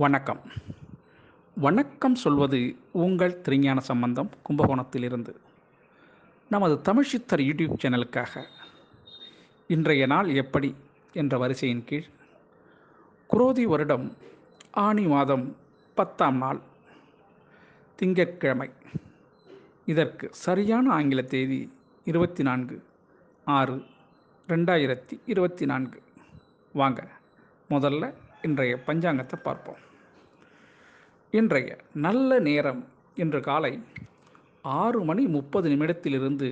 வணக்கம். வணக்கம் சொல்வது உங்கள் திருஞான சம்பந்தம் கும்பகோணத்திலிருந்து. நமது தமிழ் சித்தர் யூடியூப் சேனலுக்காக இன்றைய நாள் எப்படி என்ற வரிசையின் கீழ் குரோதி வருடம் ஆனி மாதம் பத்தாம் நாள் திங்கட்கிழமை. இதற்கு சரியான ஆங்கில தேதி இருபத்தி நான்கு ஆறு ரெண்டாயிரத்தி இருபத்தி நான்கு. வாங்க முதல்ல இன்றைய பஞ்சாங்கத்தை பார்ப்போம். இன்றைய நல்ல நேரம் இன்று காலை ஆறு மணி முப்பது நிமிடத்திலிருந்து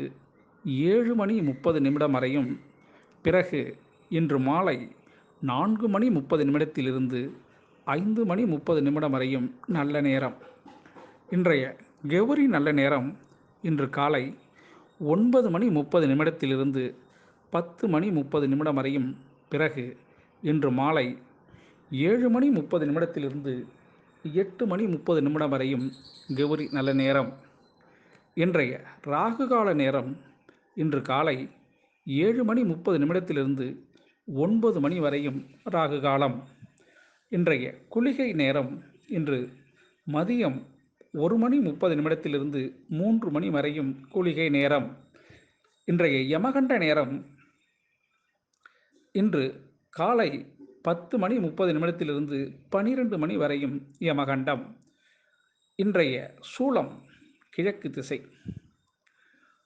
ஏழு மணி முப்பது நிமிடம் வரையும். பிறகு இன்று மாலை நான்கு மணி முப்பது நிமிடத்திலிருந்து ஐந்து மணி முப்பது நிமிடம் வரையும் நல்ல நேரம். இன்றைய கெவரி நல்ல நேரம் இன்று காலை ஒன்பது மணி முப்பது நிமிடத்திலிருந்து பத்து மணி முப்பது நிமிடம் வரையும். பிறகு இன்று மாலை ஏழு மணி முப்பது நிமிடத்திலிருந்து எட்டு மணி முப்பது நிமிடம் வரையும் கௌரி நல்ல நேரம். இன்றைய ராகு கால நேரம் இன்று காலை ஏழு மணி முப்பது நிமிடத்திலிருந்து ஒன்பது மணி வரையும் ராகு காலம் இன்றைய குளிகை நேரம் இன்று மதியம் ஒரு மணி முப்பது நிமிடத்திலிருந்து மூன்று மணி வரையும் குளிகை நேரம். இன்றைய யமகண்ட நேரம் இன்று காலை பத்து மணி முப்பது நிமிடத்திலிருந்து பனிரெண்டு மணி வரையும் யமகண்டம். இன்றைய சூளம் கிழக்கு திசை.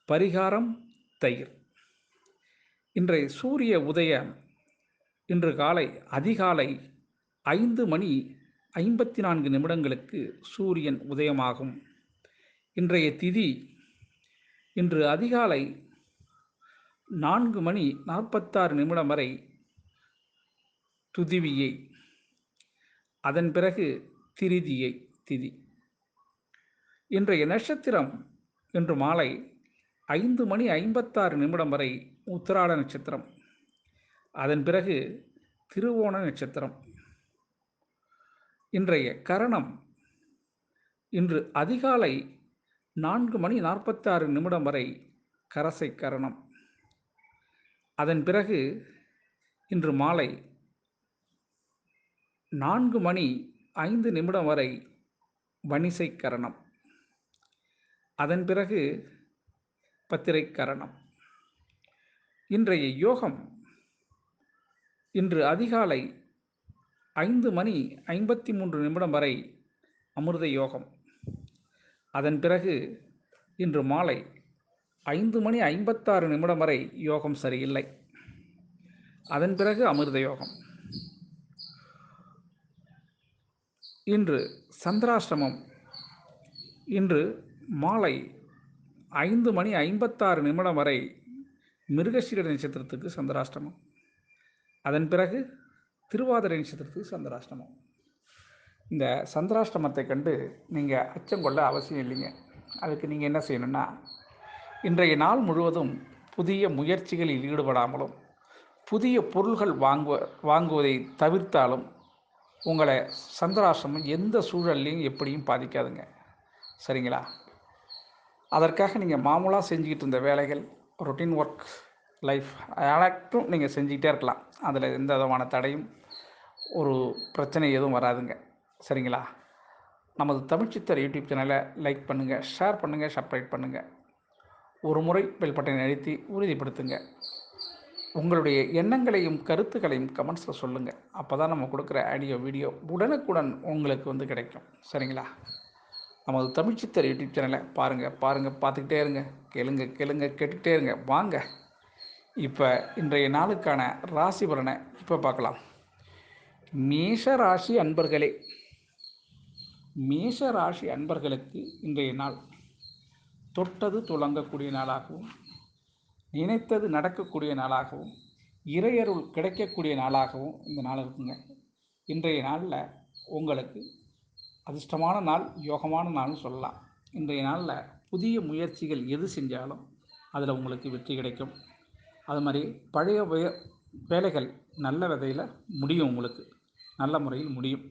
பரிகாரம் தயிர். இன்றைய சூரிய உதயம் இன்று காலை அதிகாலை ஐந்து மணி ஐம்பத்தி நான்கு நிமிடங்களுக்கு சூரியன் உதயமாகும். இன்றைய திதி இன்று அதிகாலை நான்கு மணி நாற்பத்தாறு நிமிடம் வரை துதிவியை. அதன் பிறகு திரிதியை திதி. இன்றைய நட்சத்திரம் இன்று மாலை ஐந்து மணி ஐம்பத்தாறு நிமிடம் வரை உத்திராட நட்சத்திரம். அதன் பிறகு திருவோண நட்சத்திரம். இன்றைய கரணம் இன்று அதிகாலை நான்கு மணி நாற்பத்தாறு நிமிடம் வரை கரசை கரணம். அதன் பிறகு இன்று மாலை நான்கு மணி ஐந்து நிமிடம் வரை வணிசை கரணம் அதன் பிறகு பத்திரை கரணம் இன்றைய யோகம் இன்று அதிகாலை ஐந்து மணி ஐம்பத்தி மூன்று நிமிடம் வரை அமிர்த யோகம். அதன் பிறகு இன்று மாலை ஐந்து மணி ஐம்பத்தாறு நிமிடம் வரை யோகம் சரியில்லை. அதன் பிறகு அமிர்த யோகம். இன்று சந்திராஷ்டமம். இன்று மாலை ஐந்து மணி ஐம்பத்தாறு நிமிடம் வரை மிருகசீர நட்சத்திரத்துக்கு சந்திராஷ்டமம். அதன் பிறகு திருவாதிரை நட்சத்திரத்துக்கு சந்திராஷ்டமம். இந்த சந்திராஷ்டமத்தை கண்டு நீங்கள் அச்சம் கொள்ள அவசியம் இல்லைங்க. அதுக்கு நீங்கள் என்ன செய்யணும்னா இன்றைய நாள் முழுவதும் புதிய முயற்சிகளில் ஈடுபடாமலும் புதிய பொருள்கள் வாங்குவ வாங்குவதை தவிர்த்தாலும் உங்களை சந்திராசிரமம் எந்த சூழல்லையும் எப்படியும் பாதிக்காதுங்க. சரிங்களா? அதற்காக நீங்கள் மாமூலாக செஞ்சுக்கிட்டு இருந்த வேலைகள் ரொட்டீன் ஒர்க் லைஃப் அனைத்தும் நீங்கள் செஞ்சுக்கிட்டே இருக்கலாம். அதில் எந்த விதமான தடையும் ஒரு பிரச்சனை எதுவும் வராதுங்க. சரிங்களா? நமது தமிழ்ச்சித்தர் யூடியூப் சேனலை லைக் பண்ணுங்கள் ஷேர் பண்ணுங்கள் சப்ஸ்கிரைப் பண்ணுங்கள் ஒரு முறை பெல் பட்டனை அழுத்தி உறுதிப்படுத்துங்க. உங்களுடைய எண்ணங்களையும் கருத்துக்களையும் கமெண்ட்ஸில் சொல்லுங்கள் அப்போ தான் நம்ம கொடுக்குற ஆடியோ வீடியோ உடனுக்குடன் உங்களுக்கு வந்து கிடைக்கும். சரிங்களா? நமது தமிழ்ச்சித்தர் யூடியூப் சேனலை பாருங்கள் பாருங்கள் பார்த்துக்கிட்டே இருங்க. கேளுங்க கேளுங்க கேட்டுக்கிட்டே இருங்க. வாங்க. இப்போ இன்றைய நாளுக்கான ராசி பலனை இப்போ பார்க்கலாம். மேஷ ராசி அன்பர்களே மேஷ ராசி அன்பர்களுக்கு இன்றைய நாள் தொட்டது துளங்கக்கூடிய நாளாகவும் நினைத்தது நடக்கக்கூடிய நாளாகவும் இறையருள் கிடைக்கக்கூடிய நாளாகவும் இந்த நாள் இருக்குங்க. இன்றைய நாளில் உங்களுக்கு அதிர்ஷ்டமான நாள் யோகமான நாள்னு சொல்லலாம். இன்றைய நாளில் புதிய முயற்சிகள் எது செஞ்சாலும் அதில் உங்களுக்கு வெற்றி கிடைக்கும். அது மாதிரி பழைய வே வேலைகள் நல்ல விதையில் முடியும் உங்களுக்கு. நல்ல முறையில் முடியும்.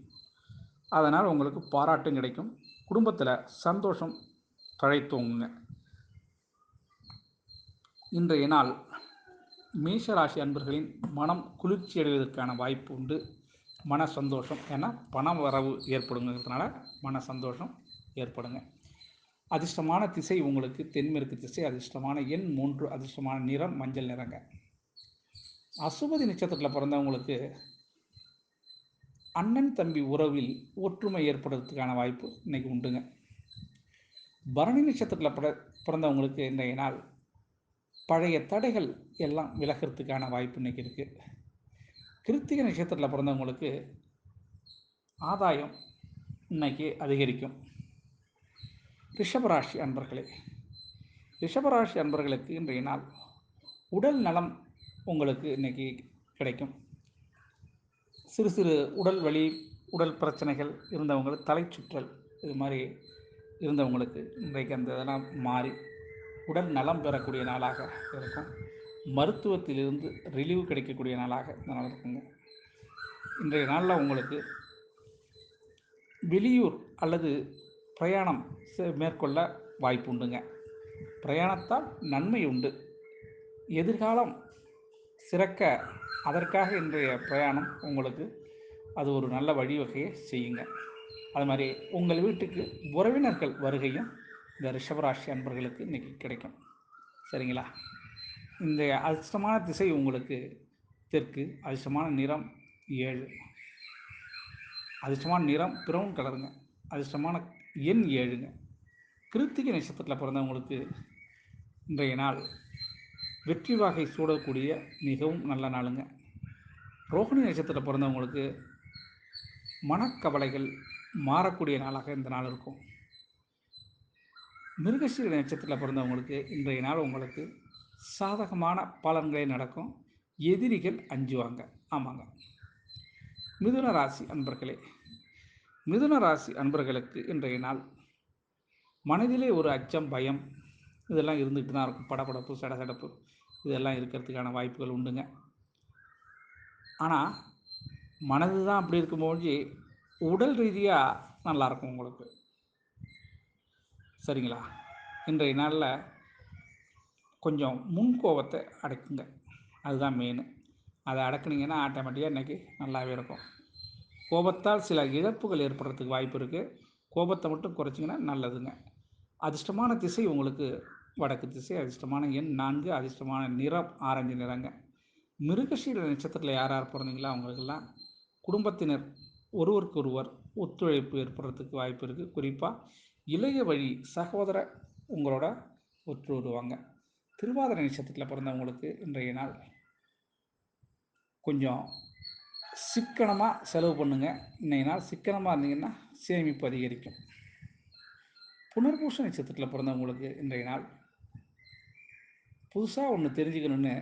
அதனால் உங்களுக்கு பாராட்டும் கிடைக்கும். குடும்பத்தில் சந்தோஷம் தழைத்தோங்குங்க. இன்றைய நாள் மேஷராசி அன்பர்களின் மனம் குளிர்ச்சி அடைவதற்கான வாய்ப்பு உண்டு. மன சந்தோஷம் ஏன்னா பண வரவு ஏற்படுங்கிறதுனால மன சந்தோஷம் ஏற்படுங்க. அதிர்ஷ்டமான திசை உங்களுக்கு தென்மேற்கு திசை அதிர்ஷ்டமான எண் மூன்று அதிர்ஷ்டமான நிறம் மஞ்சள் நிறங்க. அசுபதி நட்சத்திரத்தில் பிறந்தவங்களுக்கு அண்ணன் தம்பி உறவில் ஒற்றுமை ஏற்படுறதுக்கான வாய்ப்பு இன்னைக்கு உண்டுங்க. பரணி நட்சத்திரத்தில் பிற பிறந்தவங்களுக்கு இன்றைய நாள் பழைய தடைகள் எல்லாம் விலகிறதுக்கான வாய்ப்பு இன்றைக்கி இருக்குது கிருத்திகை நட்சத்திரத்தில் பிறந்தவங்களுக்கு ஆதாயம் இன்னைக்கு அதிகரிக்கும். ரிஷபராசி அன்பர்களே ரிஷபராசி அன்பர்களுக்கு இன்றைய நாள் உடல் நலம் உங்களுக்கு இன்றைக்கி கிடைக்கும். சிறு சிறு உடல் வலி உடல் பிரச்சனைகள் இருந்தவங்களுக்கு தலை சுற்றல் இது மாதிரி இருந்தவங்களுக்கு இன்றைக்கு அந்த இதெல்லாம் மாறி உடல் நலம் பெறக்கூடிய நாளாக இருக்கும். மருத்துவத்திலிருந்து ரிலீவ் கிடைக்கக்கூடிய நாளாக இந்த நாள் இருக்குங்க. இன்றைய நாளில் உங்களுக்கு வெளியூர் அல்லது பிரயாணம் செ- மேற்கொள்ள வாய்ப்பு உண்டுங்க. பிரயாணத்தால் நன்மை உண்டு. எதிர்காலம் சிறக்க அதற்காக இன்றைய பிரயாணம் உங்களுக்கு அது ஒரு நல்ல வழிவகையை செய்யுங்க. அது மாதிரி உங்கள் வீட்டுக்கு உறவினர்கள் வருகையும் இந்த ரிஷபராசி அன்பர்களுக்கு இன்றைக்கி கிடைக்கும். சரிங்களா? இந்த அதிர்ஷ்டமான திசை உங்களுக்கு தெற்கு அதிர்ஷ்டமான நிறம் ஏழு. அதிர்ஷ்டமான நிறம் பிரவுன் கலருங்க அதிர்ஷ்டமான எண் ஏழுங்க. கிருத்திகை நட்சத்திரத்தில் பிறந்தவங்களுக்கு இன்றைய நாள் வெற்றி வாகை சூடக்கூடிய மிகவும் நல்ல நாளுங்க. ரோகிணி நட்சத்திரத்தில் பிறந்தவங்களுக்கு மனக்கவலைகள் மாறக்கூடிய நாளாக இந்த நாள் இருக்கும். மிருகசீர நட்சத்திரத்தில் பிறந்தவங்களுக்கு இன்றைய நாள் உங்களுக்கு சாதகமான பலன்களே நடக்கும். எதிரிகள் அஞ்சுவாங்க. ஆமாங்க. மிதுன ராசி அன்பர்களே மிதுன ராசி அன்பர்களுக்கு இன்றைய நாள் மனதிலே ஒரு அச்சம் பயம் இதெல்லாம் இருந்துகிட்டு தான் இருக்கும். படபடப்பு சடசடப்பு இதெல்லாம் இருக்கிறதுக்கான வாய்ப்புகள் உண்டுங்க. ஆனால் மனது தான் அப்படி இருக்கும்போது உடல் ரீதியாக நல்லாயிருக்கும் உங்களுக்கு. சரிங்களா? இன்றைய நாளில் கொஞ்சம் முன்கோபத்தை அடக்குங்க. அதுதான் மெயின் அதை அடக்குனீங்கன்னா ஆட்டோமேட்டிக்காக இன்றைக்கி நல்லாவே இருக்கும். கோபத்தால் சில இழப்புகள் ஏற்படுறதுக்கு வாய்ப்பு இருக்குது கோபத்தை மட்டும் குறைச்சிங்கன்னா நல்லதுங்க. அதிர்ஷ்டமான திசை உங்களுக்கு வடக்கு திசை அதிர்ஷ்டமான எண் நான்கு அதிர்ஷ்டமான நிறம் ஆரஞ்சு நிறங்க. மிருகசீர நட்சத்திரத்தில் யார் யார் பிறந்தீங்களோ அவங்களுக்கெல்லாம் குடும்பத்தினர் ஒருவருக்கொருவர் ஒத்துழைப்பு ஏற்படுறதுக்கு வாய்ப்பு இருக்குது குறிப்பாக இளைய வழி சகோதர உங்களோட ஒற்று வருவாங்க திருவாதிரை நட்சத்திரத்தில் பிறந்தவங்களுக்கு இன்றைய நாள் கொஞ்சம் சிக்கனமாக செலவு பண்ணுங்கள் இன்றைய நாள் சிக்கனமாக இருந்தீங்கன்னா சேமிப்பு அதிகரிக்கும். புனர்பூச நட்சத்திரத்தில் பிறந்தவங்களுக்கு இன்றைய நாள் புதுசாக ஒன்று தெரிஞ்சுக்கணுன்னு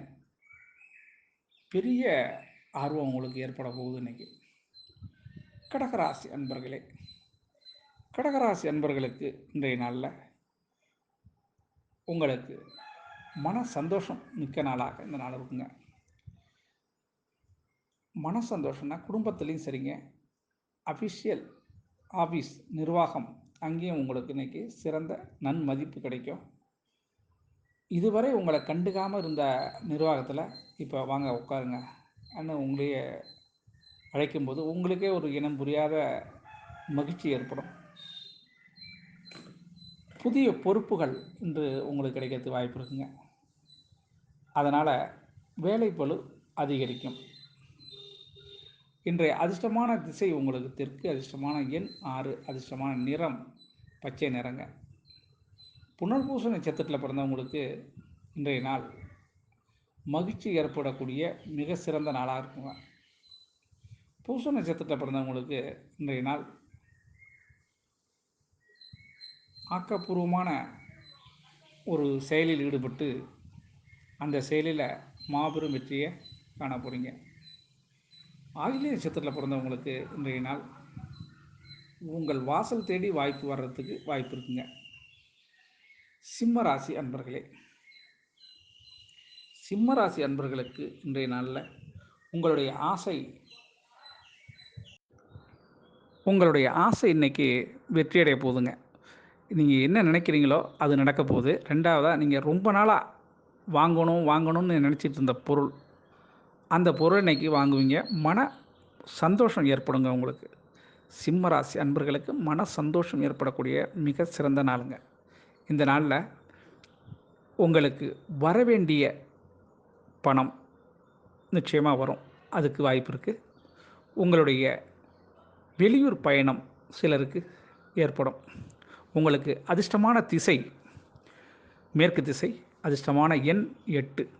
பெரிய ஆர்வம் உங்களுக்கு ஏற்பட போகுது இன்னைக்கு. கடகராசி அன்பர்களே கடகராசி அன்பர்களுக்கு இன்றைய நாளில் உங்களுக்கு மன சந்தோஷம் மிக்க நாளாக இந்த நாள் இருக்குங்க. மன சந்தோஷம்னா குடும்பத்துலேயும் சரிங்க. அஃபிஷியல் ஆஃபீஸ் நிர்வாகம் அங்கேயும் உங்களுக்கு இன்னைக்கு சிறந்த நன்மதிப்பு கிடைக்கும். இதுவரை உங்களை கண்டுக்காமல் இருந்த நிர்வாகத்தில் இப்போ வாங்க உட்காருங்க. அண்ணன் உங்களையே அழைக்கும்போது உங்களுக்கே ஒரு இனம் புரியாத மகிழ்ச்சி ஏற்படும். புதிய பொறுப்புகள் இன்று உங்களுக்கு கிடைக்கிறதுக்கு வாய்ப்பு இருக்குங்க. அதனால் வேலைப்பளு அதிகரிக்கும். இன்றைய அதிர்ஷ்டமான திசை உங்களுக்கு தெற்கு அதிர்ஷ்டமான எண் ஆறு அதிர்ஷ்டமான நிறம் பச்சை நிறங்க. புனர்பூச நட்சத்திரத்தில் பிறந்தவங்களுக்கு இன்றைய நாள் மகிழ்ச்சி ஏற்படக்கூடிய மிக சிறந்த நாளாக இருக்குங்க. பூச நட்சத்திரத்தில் பிறந்தவங்களுக்கு இன்றைய நாள் ஆக்கப்பூர்வமான ஒரு செயலில் ஈடுபட்டு அந்த செயலில் மாபெரும் வெற்றியை காண போகிறீங்க ஆகிலிய நட்சத்திரத்தில் பிறந்தவங்களுக்கு இன்றைய நாள் உங்கள் வாசல் தேடி வாய்ப்பு வர்றதுக்கு வாய்ப்பு இருக்குங்க. சிம்ம ராசி அன்பர்களே சிம்ம ராசி அன்பர்களுக்கு இன்றைய நாளில் உங்களுடைய ஆசை உங்களுடைய ஆசை இன்னைக்கு வெற்றியடைய போகுதுங்க. நீங்கள் என்ன நினைக்கிறீங்களோ அது நடக்க போகுது. ரெண்டாவதாக நீங்கள் ரொம்ப நாளாக வாங்கணும் வாங்கணும்னு நினச்சிட்டு இருந்த பொருள் அந்த பொருள் இன்றைக்கி வாங்குவீங்க. மன சந்தோஷம் ஏற்படுங்க உங்களுக்கு. சிம்மராசி அன்பர்களுக்கு மன சந்தோஷம் ஏற்படக்கூடிய மிக சிறந்த நாளுங்க. இந்த நாளில் உங்களுக்கு வரவேண்டிய பணம் நிச்சயமாக வரும். அதுக்கு வாய்ப்பு இருக்குது உங்களுடைய வெளியூர் பயணம் சிலருக்கு ஏற்படும். உங்களுக்கு அதிர்ஷ்டமான திசை மேற்கு திசை அதிர்ஷ்டமான எண் எட்டு.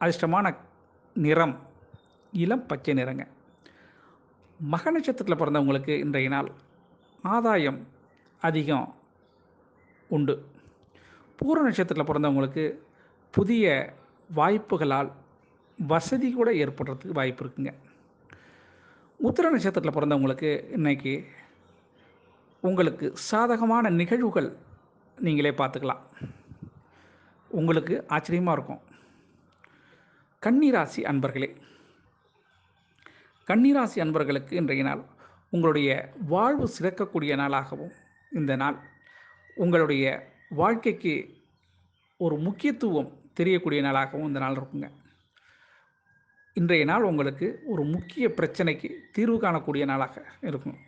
அதிர்ஷ்டமான நிறம் இளம் பச்சை நிறங்க. மக நட்சத்திரத்தில் பிறந்தவங்களுக்கு இன்றைய நாள் ஆதாயம் அதிகம் உண்டு. பூர நட்சத்திரத்தில் பிறந்தவங்களுக்கு புதிய வாய்ப்புகளால் வசதி கூட ஏற்படுறதுக்கு வாய்ப்பு இருக்குங்க. உத்திர நட்சத்திரத்தில் பிறந்தவங்களுக்கு இன்றைக்கி உங்களுக்கு சாதகமான நிகழ்வுகள் நீங்களே பார்த்துக்கலாம். உங்களுக்கு ஆச்சரியமாக இருக்கும். கன்னிராசி அன்பர்களே கன்னிராசி அன்பர்களுக்கு இன்றைய நாள் உங்களுடைய வாழ்வு சிறக்கக்கூடிய நாளாகவும் இந்த நாள் உங்களுடைய வாழ்க்கைக்கு ஒரு முக்கியத்துவம் தெரியக்கூடிய நாளாகவும் இந்த நாள் இருக்குங்க. இன்றைய நாள் உங்களுக்கு ஒரு முக்கிய பிரச்சனைக்கு தீர்வு காணக்கூடிய நாளாக இருக்கும்.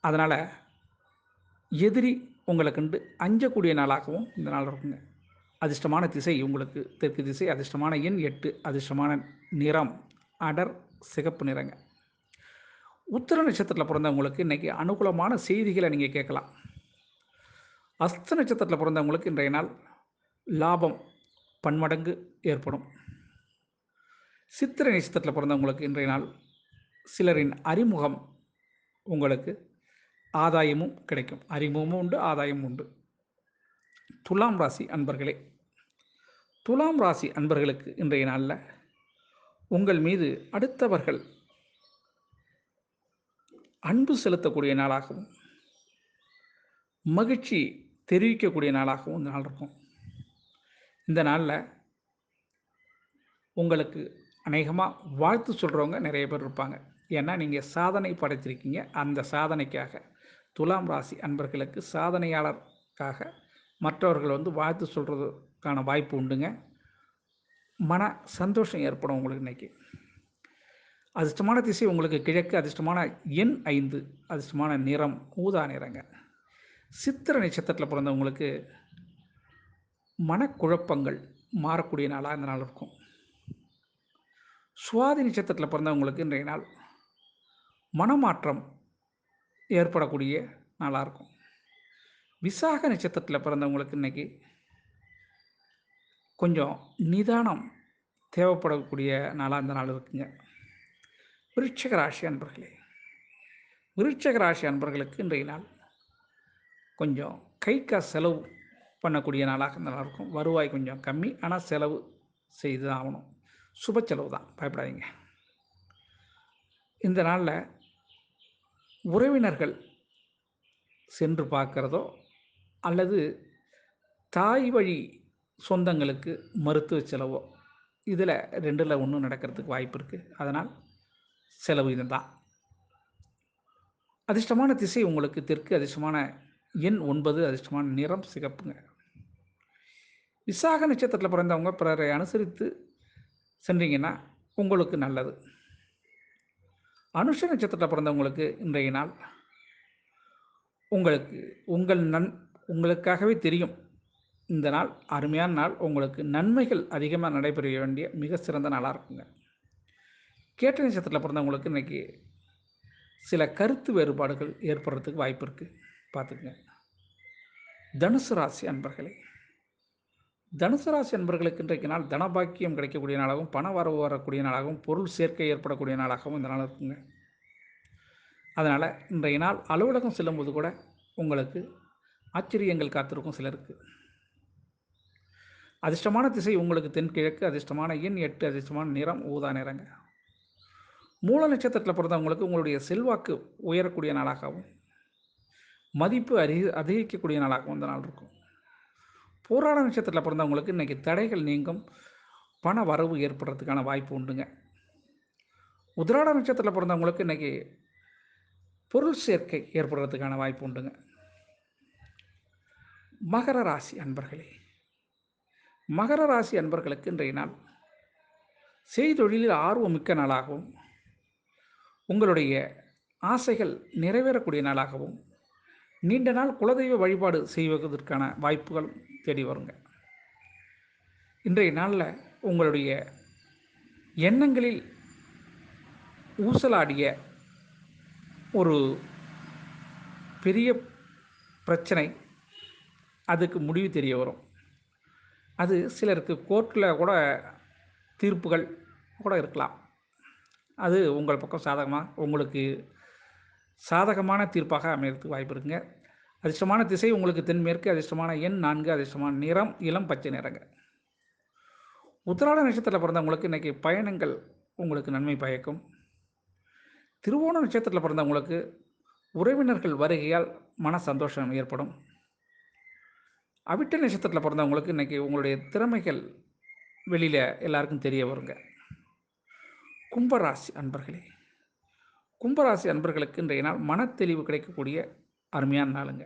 அதனால் எதிரி உங்களை கண்டு அஞ்சக்கூடிய நாளாகவும் இந்த நாள் இருக்குங்க. அதிர்ஷ்டமான திசை உங்களுக்கு தெற்கு திசை அதிர்ஷ்டமான எண் எட்டு அதிர்ஷ்டமான நிறம் அடர் சிகப்பு நிறங்க. உத்திர நட்சத்திரத்தில் பிறந்தவங்களுக்கு இன்றைக்கி அனுகூலமான செய்திகளை நீங்கள் கேட்கலாம். அஸ்த நட்சத்திரத்தில் பிறந்தவங்களுக்கு இன்றைய நாள் லாபம் பன்மடங்கு ஏற்படும். சித்திரை நட்சத்திரத்தில் பிறந்தவங்களுக்கு இன்றைய நாள் சிலரின் அறிமுகம் உங்களுக்கு ஆதாயமும் கிடைக்கும். அறிமுகமும் உண்டு ஆதாயமும் உண்டு. துலாம் ராசி அன்பர்களே துலாம் ராசி அன்பர்களுக்கு இன்றைய நாளில் உங்கள் மீது அடுத்தவர்கள் அன்பு செலுத்தக்கூடிய நாளாகவும் மகிழ்ச்சி தெரிவிக்கக்கூடிய நாளாகவும் இந்த நாள் இருக்கும். இந்த நாளில் உங்களுக்கு அநேகமாக வாழ்த்து சொல்கிறவங்க நிறைய பேர் இருப்பாங்க. ஏன்னா நீங்கள் சாதனை படைத்திருக்கீங்க. அந்த சாதனைக்காக துலாம் ராசி அன்பர்களுக்கு சாதனையாளருக்காக மற்றவர்கள் வந்து வாழ்த்து சொல்கிறதுக்கான வாய்ப்பு உண்டுங்க. மன சந்தோஷம் ஏற்படும் உங்களுக்கு இன்றைக்கி அதிர்ஷ்டமான திசை உங்களுக்கு கிழக்கு அதிர்ஷ்டமான எண் ஐந்து அதிர்ஷ்டமான நிறம் ஊதா நிறங்க. சித்திர நட்சத்திரத்தில் பிறந்தவங்களுக்கு மனக்குழப்பங்கள் மாறக்கூடிய நாளாக இந்த நாள் இருக்கும். சுவாதி நட்சத்திரத்தில் பிறந்தவங்களுக்கு இன்றைய நாள் மனமாற்றம் ஏற்படக்கூடிய நாளாக இருக்கும். விசாக நட்சத்திரத்தில் பிறந்தவங்களுக்கு இன்றைக்கி கொஞ்சம் நிதானம் தேவைப்படக்கூடிய நாளாக இந்த நாள் இருக்குங்க. விருட்சக ராசி அன்பர்களே விருட்சக ராசி அன்பர்களுக்கு இன்றைய நாள் கொஞ்சம் கை காசு செலவு பண்ணக்கூடிய நாளாக இந்த நாள் இருக்கும். வருவாய் கொஞ்சம் கம்மி ஆனால் செலவு செய்து தான் ஆகணும். சுப செலவு தான் பயப்படாதீங்க. இந்த நாளில் உறவினர்கள் சென்று பார்க்குறதோ அல்லது தாய் வழி சொந்தங்களுக்கு மருத்துவ செலவோ இதில் ரெண்டில் ஒன்று நடக்கிறதுக்கு வாய்ப்பு இருக்குது அதனால் செலவு இதுதான். அதிர்ஷ்டமான திசை உங்களுக்கு தெற்கு அதிர்ஷ்டமான எண் ஒன்பது அதிர்ஷ்டமான நிறம் சிகப்புங்க. விசாக நட்சத்திரத்தில் பிறந்தவங்க பிறரை அனுசரித்து சென்றீங்கன்னா உங்களுக்கு நல்லது. அனுஷ நட்சத்திரத்தில் பிறந்தவங்களுக்கு இன்றைய நாள் உங்களுக்கு உங்கள் நன் உங்களுக்காகவே தெரியும். இந்த நாள் அருமையான நாள். உங்களுக்கு நன்மைகள் அதிகமாக நடைபெற வேண்டிய மிக சிறந்த நாளாக இருக்குங்க. கேட்ட நட்சத்திரத்தில் பிறந்தவங்களுக்கு இன்றைக்கி சில கருத்து வேறுபாடுகள் ஏற்படுறதுக்கு வாய்ப்பு இருக்குது பார்த்துக்குங்க. தனுசு ராசி அன்பர்களே தனுசு ராசி அன்பர்களுக்கு இன்றைக்கு நாள் தனபாக்கியம் கிடைக்கக்கூடிய நாளாகவும் பண வரவு வரக்கூடிய நாளாகவும் பொருள் சேர்க்கை ஏற்படக்கூடிய நாளாகவும் இந்த நாள் இருக்குங்க. அதனால் இன்றைய நாள் அலுவலகம் செல்லும்போது கூட உங்களுக்கு ஆச்சரியங்கள் காத்திருக்கும் சிலருக்கு. அதிர்ஷ்டமான திசை உங்களுக்கு தென்கிழக்கு அதிர்ஷ்டமான எண் எட்டு அதிர்ஷ்டமான நிறம் ஊதா நிறங்க. மூல நட்சத்திரத்தில் பிறந்தவங்களுக்கு உங்களுடைய செல்வாக்கு உயரக்கூடிய நாளாகவும் மதிப்பு அதிக அதிகரிக்கக்கூடிய நாளாகவும் இந்த நாள் இருக்கும். போராட நட்சத்திரத்தில் பிறந்தவங்களுக்கு இன்றைக்கி தடைகள் நீங்கும். பண வரவு ஏற்படுறதுக்கான வாய்ப்பு உண்டுங்க. உதிராட நட்சத்திரத்தில் பிறந்தவங்களுக்கு இன்றைக்கி பொருள் சேர்க்கை ஏற்படுறதுக்கான வாய்ப்பு உண்டுங்க. மகர ராசி அன்பர்களே மகர ராசி அன்பர்களுக்கு இன்றைய நாள் செய்தொழிலில் ஆர்வம் மிக்க நாளாகவும் உங்களுடைய ஆசைகள் நிறைவேறக்கூடிய நாளாகவும் நீண்ட நாள் குலதெய்வ வழிபாடு செய்வதற்கான வாய்ப்புகள் தேடி வருங்க. இன்றைய நாளில் உங்களுடைய எண்ணங்களில் ஊசலாடிய ஒரு பெரிய பிரச்சனை அதுக்கு முடிவு தெரிய வரும். அது சிலருக்கு கோர்ட்டில் கூட தீர்ப்புகள் கூட இருக்கலாம். அது உங்கள் பக்கம் சாதகமாக உங்களுக்கு சாதகமான தீர்ப்பாக அமையறதுக்கு வாய்ப்பு இருக்குங்க. அதிர்ஷ்டமான திசை உங்களுக்கு தென்மேற்கு அதிர்ஷ்டமான எண் நான்கு அதிர்ஷ்டமான நிறம் இளம் பச்சை நிறங்க. உத்திராட நட்சத்திரத்தில் பிறந்தவங்களுக்கு இன்றைக்கி பயணங்கள் உங்களுக்கு நன்மை பயக்கும். திருவோண நட்சத்திரத்தில் பிறந்தவங்களுக்கு உறவினர்கள் வருகையால் மன சந்தோஷம் ஏற்படும். அவிட்ட நட்சத்திரத்தில் பிறந்தவங்களுக்கு இன்றைக்கி உங்களுடைய திறமைகள் வெளியில் எல்லாருக்கும் தெரிய வருங்க. கும்பராசி அன்பர்களே கும்பராசி அன்பர்களுக்கு இன்றைய நாள் மனத்தெளிவு கிடைக்கக்கூடிய அருமையான நாளுங்க.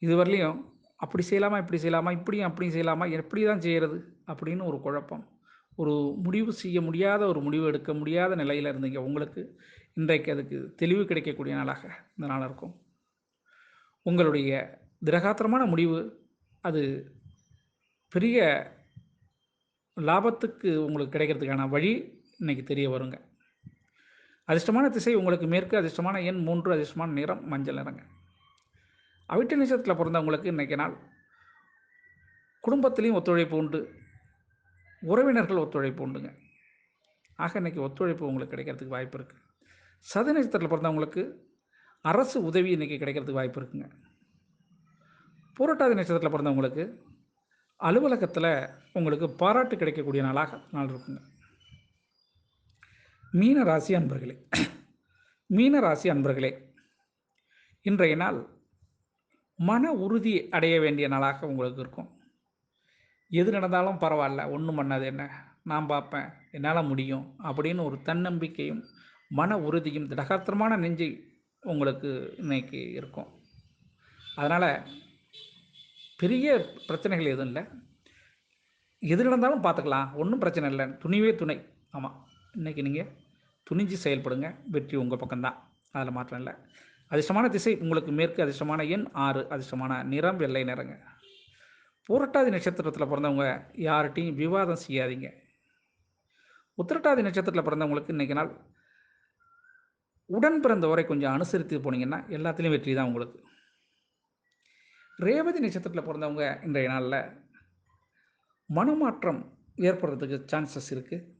இதுவரையிலையும் அப்படி செய்யலாமா இப்படி செய்யலாமா இப்படியும் அப்படியும் செய்யலாமா எப்படி தான் செய்கிறது அப்படின்னு ஒரு குழப்பம். ஒரு முடிவு செய்ய முடியாத ஒரு முடிவு எடுக்க முடியாத நிலையில் இருந்தீங்க. உங்களுக்கு இன்றைக்கு அதுக்கு தெளிவு கிடைக்கக்கூடிய நாளாக இந்த நாள் இருக்கும். உங்களுடைய திரகாத்திரமான முடிவு அது பெரிய லாபத்துக்கு உங்களுக்கு கிடைக்கிறதுக்கான வழி இன்றைக்கி தெரிய வருங்க. அதிர்ஷ்டமான திசை உங்களுக்கு மேற்கு அதிர்ஷ்டமான எண் மூன்று அதிர்ஷ்டமான நிறம் மஞ்சள் நிறங்க. அவிட்ட நட்சத்திரத்தில் பிறந்தவங்களுக்கு இன்றைக்கு நாள் குடும்பத்திலையும் ஒத்துழைப்பு உண்டு உறவினர்கள் ஒத்துழைப்பு உண்டுங்க. ஆக இன்றைக்கி ஒத்துழைப்பு உங்களுக்கு கிடைக்கிறதுக்கு வாய்ப்பு இருக்குது சத நட்சத்திரத்தில் பிறந்தவங்களுக்கு அரசு உதவி இன்றைக்கி கிடைக்கிறதுக்கு வாய்ப்பு இருக்குங்க. புரட்டாதி நட்சத்திரத்தில் பிறந்தவங்களுக்கு அலுவலகத்தில் உங்களுக்கு பாராட்டு கிடைக்கக்கூடிய நாளாக நாள் இருக்குங்க. மீன ராசி அன்பர்களே மீன ராசி அன்பர்களே இன்றைய நாள் மன உறுதி அடைய வேண்டிய நாளாக உங்களுக்கு இருக்கும். எது நடந்தாலும் பரவாயில்ல ஒன்றும் பண்ணாது என்ன நான் பார்ப்பேன் என்னால் முடியும் அப்படின்னு ஒரு தன்னம்பிக்கையும் மன உறுதியும் திடகாத்திரமான நெஞ்சு உங்களுக்கு இன்னைக்கு இருக்கும். அதனால் பெரிய பிரச்சனைகள் எதுவும் இல்லை. எது நடந்தாலும் பார்த்துக்கலாம் ஒன்றும் பிரச்சனை இல்லை துணிவே துணை. ஆமாம் இன்றைக்கி நீங்கள் துணிஞ்சு செயல்படுங்க. வெற்றி உங்கள் பக்கம்தான். அதில் மாற்றம் இல்லை. அதிர்ஷ்டமான திசை உங்களுக்கு மேற்கு அதிர்ஷ்டமான எண் ஆறு. அதிர்ஷ்டமான நிறம் வெள்ளை நிறங்க. புரட்டாதி நட்சத்திரத்தில் பிறந்தவங்க யார்கிட்டையும் விவாதம் செய்யாதீங்க. உத்திரட்டாதி நட்சத்திரத்தில் பிறந்தவங்களுக்கு இன்றைக்கி நாள் உடன் பிறந்தவரை கொஞ்சம் அனுசரித்து போனீங்கன்னா எல்லாத்துலேயும் வெற்றி தான் உங்களுக்கு. ரேவதி நட்சத்திரத்தில் பிறந்தவங்க இன்றைய நாளில் மனமாற்றம் ஏற்படுறதுக்கு சான்சஸ் இருக்குது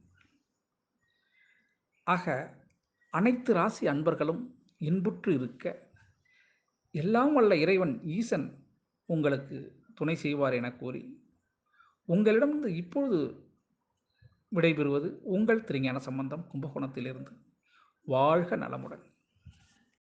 ஆக அனைத்து ராசி அன்பர்களும் இன்புற்று இருக்க எல்லாம் வல்ல இறைவன் ஈசன் உங்களுக்கு துணை செய்வார் என கூறி உங்களிடமிருந்து இப்பொழுது விடைபெறுவது உங்கள் திருஞான சம்பந்தம் கும்பகோணத்திலிருந்து. வாழ்க நலமுடன்.